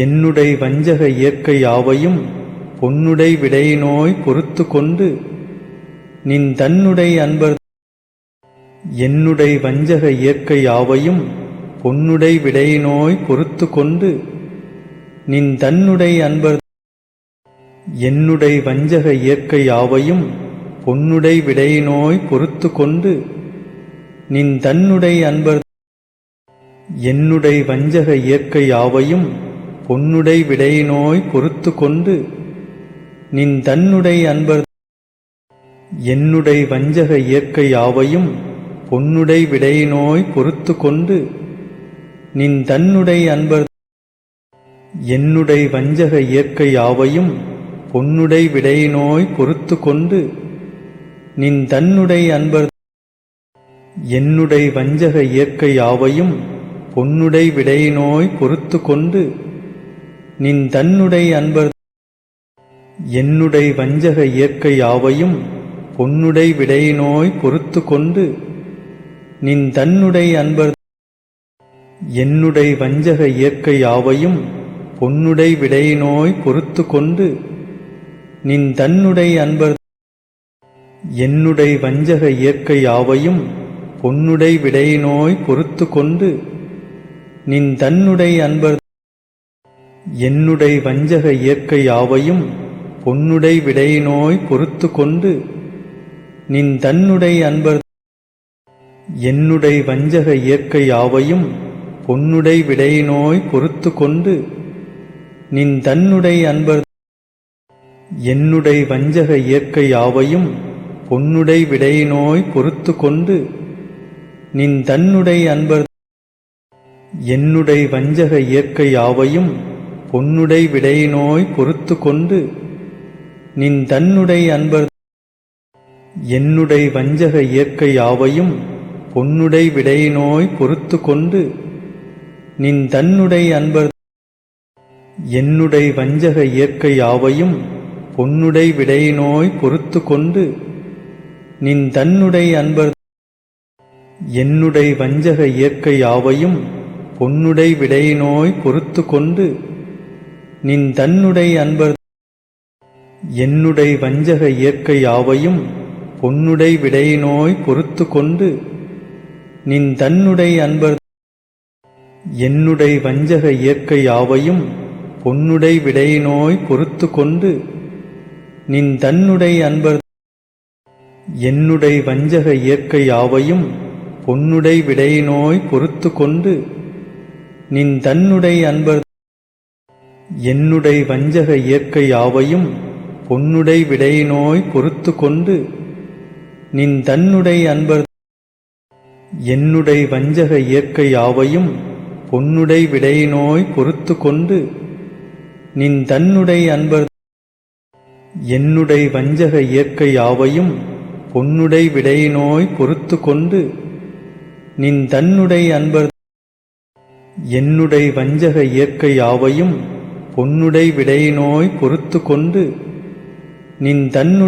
என்னுடை வஞ்சக இயற்கை யாவையும் பொன்னுடை விடையினோய் பொறுத்து கொண்டு நின் தன்னுடை அன்பர் என்னுடை வஞ்சக இயற்கை யாவையும் பொன்னுடை விடையினோய் பொறுத்து கொண்டு நின் தன்னுடை அன்பர் என்னுடை வஞ்சக இயற்கை யாவையும் பொன்னுடை விடையினோய் பொறுத்து கொண்டு நின் தன்னுடை அன்பர் என்னுடை வஞ்சக இயற்கை யாவையும் பொன்னுடை விடையினோய் பொறுத்து கொண்டு நின் தன்னுடை அன்பர் என்னுடை வஞ்சக இயற்கை யாவையும் பொன்னுடை விடையினோய் பொறுத்து கொண்டு நின் தன்னுடை அன்பர் என்னுடை வஞ்சக இயற்கை யாவையும் பொன்னுடை விடையினோய் பொறுத்து கொண்டு நின் தன்னுடை அன்பர் என்னுடை வஞ்சக இயற்கை யாவையும் பொன்னுடை விடையினோய் பொறுத்து கொண்டு நின் தன்னுடை அன்பர் என்னுடை வஞ்சக இயற்கை யாவையும் பொன்னுடை விடையினோய் பொறுத்து கொண்டு நின் தன்னுடை அன்பர் என்னுடை வஞ்சக இயற்கை யாவையும் பொன்னுடை விடையினோய் பொறுத்து கொண்டு நின் தன்னுடை அன்பர் என்னுடை வஞ்சக இயற்கை யாவையும் பொன்னுடை விடையினோய் பொறுத்து கொண்டு நின் தன்னுடை அன்பர் என்னுடை வஞ்சக இயற்கை யாவையும் பொன்னுடை விடையினோய் பொறுத்து கொண்டு நின் தன்னுடை அன்பர் என்னுடை வஞ்சக இயற்கை யாவையும் பொன்னுடை விடையினோய் பொறுத்து கொண்டு நின் தன்னுடை அன்பர் என்னுடை வஞ்சக இயற்கை யாவையும் பொன்னுடை விடையினோய் பொறுத்து கொண்டு நின் தன்னுடை அன்பர் என்னுடை வஞ்சக இயற்கை யாவையும் பொன்னுடை விடையினோய் பொறுத்து கொண்டு நின் தன்னுடை அன்பர் என்னுடை வஞ்சக இயற்கை யாவையும் பொன்னுடை விடையினோய் பொறுத்து கொண்டு நின் தன்னுடை அன்பர் என்னுடை வஞ்சக இயற்கை யாவையும் பொன்னுடை விடையினோய் பொறுத்து கொண்டு நின் தன்னுடை அன்பர் என்னுடை வஞ்சக இயற்கை யாவையும் பொன்னுடை விடையினோய் பொறுத்து கொண்டு நின் தன்னுடை அன்பர் என்னுடை வஞ்சக இயற்கை யாவையும் பொன்னுடை விடையினோய் பொறுத்து கொண்டு நின் தன்னுடை அன்பர் என்னுடை வஞ்சக இயற்கை யாவையும் பொன்னுடை விடையினோய் பொறுத்து கொண்டு நின் தன்னுடை அன்பர் என்னுடை வஞ்சக இயற்கை யாவையும் பொன்னுடை விடையினோய் பொறுத்து கொண்டு நின் தன்னுடை அன்பர் என்னுடை வஞ்சக இயற்கை யாவையும் பொன்னுடை விடையினோய் பொறுத்து கொண்டு நின் தன்னுடை அன்பர் என்னுடை வஞ்சக இயற்கை யாவையும் பொன்னுடை விடையினோய் பொறுத்து கொண்டு நின் தன்னுடை அன்பர் என்னுடை வஞ்சக இயற்கை யாவையும் பொன்னுடை விடையினோய் பொறுத்து கொண்டு நின் தன்னுடை அன்பர் என்னுடை வஞ்சக இயற்கை யாவையும் பொன்னுடை விடையினோய் பொறுத்து கொண்டு நின் தன்னுடை